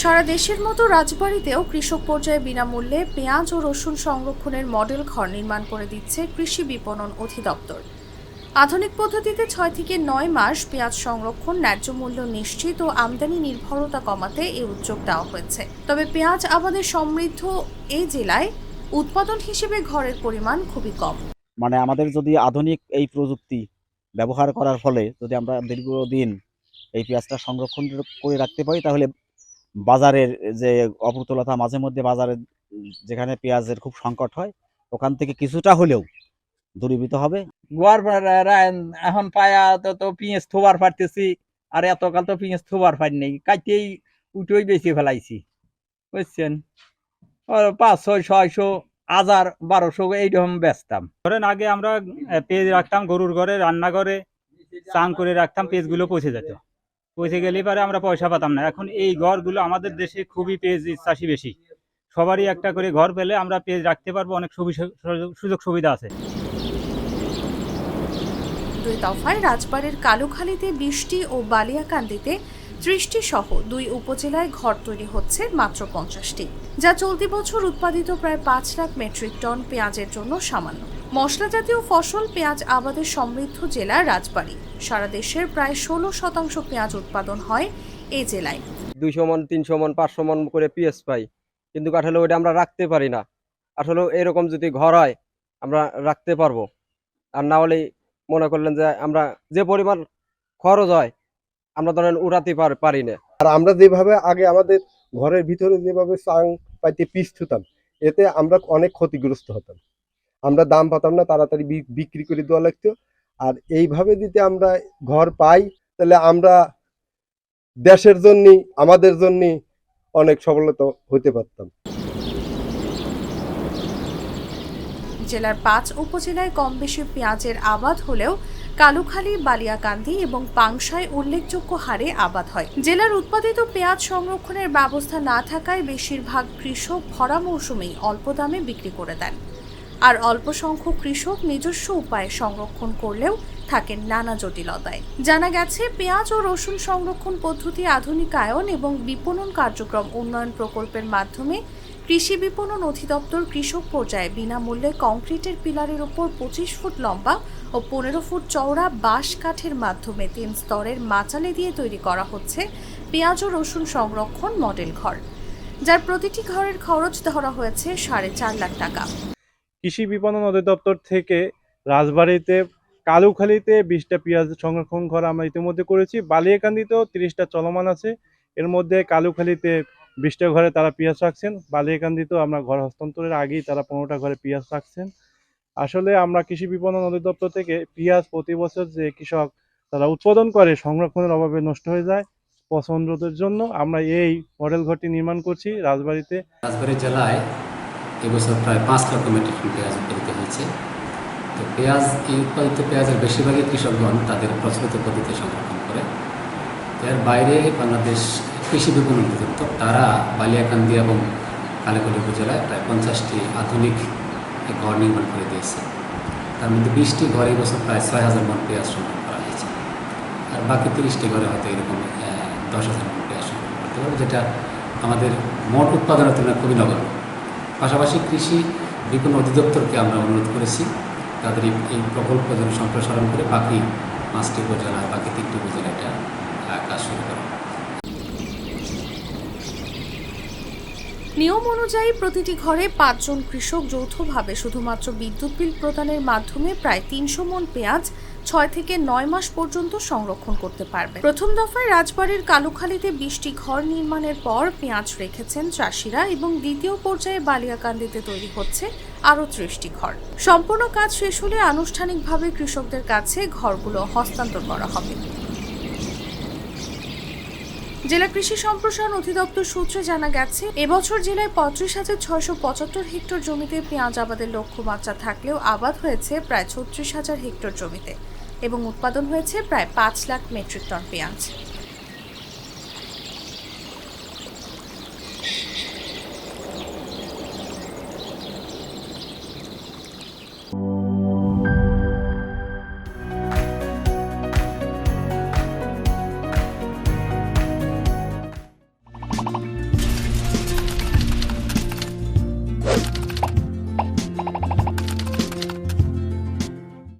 সারা দেশের মতো রাজবাড়িতেও কৃষক পর্যায়ে বিনামূল্যে পেঁয়াজ ও রসুন সংরক্ষণের মডেল ঘর নির্মাণ করে দিচ্ছে কৃষি বিপণন অধিদপ্তর। আধুনিক পদ্ধতিতে ছয় থেকে নয় মাস পেঁয়াজ সংরক্ষণ ন্যায্য মূল্য নিশ্চিত ও আমদানি নির্ভরতা কমাতে এই উদ্যোগ দেওয়া হয়েছে। তবে পেঁয়াজ আবাদে সমৃদ্ধ এই জেলায় উৎপাদন হিসেবে ঘরের পরিমাণ খুবই কম। মানে আমাদের যদি আধুনিক এই প্রযুক্তি ব্যবহার করার ফলে যদি আমরা দীর্ঘদিন এই পেঁয়াজটা সংরক্ষণ করে রাখতে পারি, তাহলে বাজারের যে অপ্রতুলতা মাঝে মধ্যে বাজারে যেখানে পেঁয়াজের খুব সংকট হয় ওখান থেকে কিছুটা হলেও দূরীভূত হবে। গোয়ার এখন পায়া তো তো পিঁয়াজ থোবার পারতেছি আর এতকাল তো পিঁয়াজ থোবার পারি নাই কাইতেই উঠেই বেশি ফেলাইছি বুঝছেন? পাঁচ ছয় ছয়শো হাজার বারোশো এইরকম বেচতাম। ধরেন আগে আমরা পেঁয়াজ রাখতাম গরুর ঘরে রান্নাঘরে চাং করে রাখতাম পেঁয়াজগুলো পচে যেত। পচে গেলে পরে আমরা পয়সা পাতাম না। এখন এই ঘরগুলো আমাদের দেশে খুবই পেজ চাষি বেশি। সবারই একটা করে ঘর পেলে আমরা পেজ রাখতে পারব, অনেক সুযোগ সুবিধা আছে। দুই দফায় রাজবাড়ির কালুখালীতে বৃষ্টি ও বালিয়াকান্দিতে ত্রিশটি সহ দুই উপজেলায় ঘর তৈরি হচ্ছে মাত্র পঞ্চাশটি, যা চলতি বছর উৎপাদিত প্রায় পাঁচ লাখ মেট্রিক টন পেঁয়াজের জন্য সামান্য। মশলা জাতীয় ফসল পেঁয়াজ আবাদের সমৃদ্ধ জেলা রাজবাড়ী। সারা দেশের প্রায় ষোলো শতাংশ পেঁয়াজ উৎপাদন হয় এই জেলায়। দুইশো মন তিনশো মন পাঁচশো মন করে পিএস পাই। কিন্তু আসলে ওইটা আমরা রাখতে পারি না। আসলে এরকম যদি ঘর হয় আমরা রাখতে পারব। আর না হলে মনে করলেন যে আমরা যে পরিমাণ খরচ হয় আমরা ধরেন উড়াতে পার- পারি না। আর আমরা যেভাবে আগে আমাদের ঘরের ভিতরে যেভাবে চাং পাইতে পিস থুতাম এতে আমরা অনেক ক্ষতিগ্রস্ত হতাম। আমরা দাম পাতাম না, তাড়াতাড়ি বিক্রি করে দেওয়া লাগতো। আর এইভাবে যদি আমরা ঘর পাই, তাহলে আমরা দেশের জন্য আমাদের জন্য অনেক সফলতা হতে পারতাম। জেলার পাঁচ উপজেলায় কম বেশি পেঁয়াজের আবাদ হলেও কালুখালী, বালিয়াকান্দি এবং পাংশায় উল্লেখযোগ্য হারে আবাদ হয়। জেলার উৎপাদিত পেঁয়াজ সংরক্ষণের ব্যবস্থা না থাকায় বেশিরভাগ কৃষক ভরা মৌসুমেই অল্প দামে বিক্রি করে দেন। আর অল্প সংখ্যক কৃষক নিজস্ব উপায়ে সংরক্ষণ করলেও থাকেন নানা জটিলতায়। জানা গেছে, পেঁয়াজ ও রসুন সংরক্ষণ পদ্ধতি আধুনিকায়ন এবং বিপণন কার্যক্রম উন্নয়ন প্রকল্পের মাধ্যমে কৃষি বিপণন অধিদপ্তর কৃষক পর্যায়ে বিনামূল্যে কংক্রিটের পিলারের ওপর পঁচিশ ফুট লম্বা ও পনেরো ফুট চওড়া বাঁশ কাঠের মাধ্যমে তিন স্তরের মাচালে দিয়ে তৈরি করা হচ্ছে পেঁয়াজ ও রসুন সংরক্ষণ মডেল ঘর, যার প্রতিটি ঘরের খরচ ধরা হয়েছে সাড়ে চার লাখ টাকা। কৃষি বিপণন অধিদপ্তর থেকে রাজবাড়িতে, কালুখালীতে বিশটা পেঁয়াজ সংরক্ষণ ঘর আমরা ইতিমধ্যে করেছি। বালিয়াকান্দিতেও তিরিশটা চলমান আছে। এর মধ্যে কালুখালীতে বিশটা ঘরে তারা পেঁয়াজ রাখছেন। বালিয়াকান্দিতেও আমরা ঘর হস্তান্তরের আগেই তারা পনেরোটা ঘরে পেঁয়াজ রাখছেন। আসলে আমরা কৃষি বিপণন অধিদপ্তর থেকে পেঁয়াজ প্রতি বছর যে কৃষক তারা উৎপাদন করে সংরক্ষণের অভাবে নষ্ট হয়ে যায় পছন্দের জন্য আমরা এই মডেল ঘরটি নির্মাণ করছি রাজবাড়িতে। রাজবাড়ী জেলায় এবছর প্রায় পাঁচ লক্ষ মেট্রিক টন পেঁয়াজ উৎপাদিত হয়েছে। তো পেঁয়াজ, এই উৎপাদিত পেঁয়াজের বেশিরভাগই কৃষকগণ তাদের প্রচলিত পদ্ধতি সংরক্ষণ করে। এর বাইরে বাংলাদেশ কৃষি বিপণন অধিদপ্তর, তারা বালিয়াকান্দি এবং কালেকলি উপজেলায় প্রায় পঞ্চাশটি আধুনিক ঘর নির্মাণ করে দিয়েছে। তার মধ্যে বিশটি ঘরে এবছর প্রায় ছয় হাজার মন পেঁয়াজ সংগ্রহ করা হয়েছে। আর বাকি তিরিশটি ঘরে হয়তো এরকম দশ হাজার মন পেঁয়াজ সংগ্রহ করতে পারবে, যেটা আমাদের মোট উৎপাদনের তুলনায় খুবই নগণ্য। পাশাপাশি কৃষি বিপণন অধিদপ্তরকে আমরা অনুরোধ করেছি তাদের এই- প্রকল্প যেন সম্প্রসারণ করে বাকি পাঁচটি উপজেলায়, বাকি তিনটি উপজেলা এটা কাজ শুরু করে। নিয়ম অনুযায়ী প্রতিটি ঘরে পাঁচজন কৃষক যৌথভাবে শুধুমাত্র বিদ্যুৎ বিল প্রদানের মাধ্যমে প্রায় তিনশো মন পেঁয়াজ ছয় থেকে নয় মাস পর্যন্ত সংরক্ষণ করতে পারবে। প্রথম দফায় রাজবাড়ির কালুখালীতে বিশটি ঘর নির্মাণের পর পেঁয়াজ রেখেছেন চাষিরা এবং দ্বিতীয় পর্যায়ে বালিয়াকান্দিতে তৈরি হচ্ছে আরও ত্রিশটি ঘর। সম্পূর্ণ কাজ শেষ হলে আনুষ্ঠানিকভাবে কৃষকদের কাছে ঘরগুলো হস্তান্তর করা হবে। জেলা কৃষি সম্প্রসারণ অধিদপ্তর সূত্রে জানা গেছে, এবছর জেলায় পঁয়ত্রিশ হাজার ছয়শো পঁচাত্তর হেক্টর জমিতে পেঁয়াজ আবাদের লক্ষ্যমাত্রা থাকলেও আবাদ হয়েছে প্রায় ছত্রিশ হাজার হেক্টর জমিতে। এবং উৎপাদন হয়েছে প্রায় পাঁচ লাখ মেট্রিক টন পেঁয়াজ।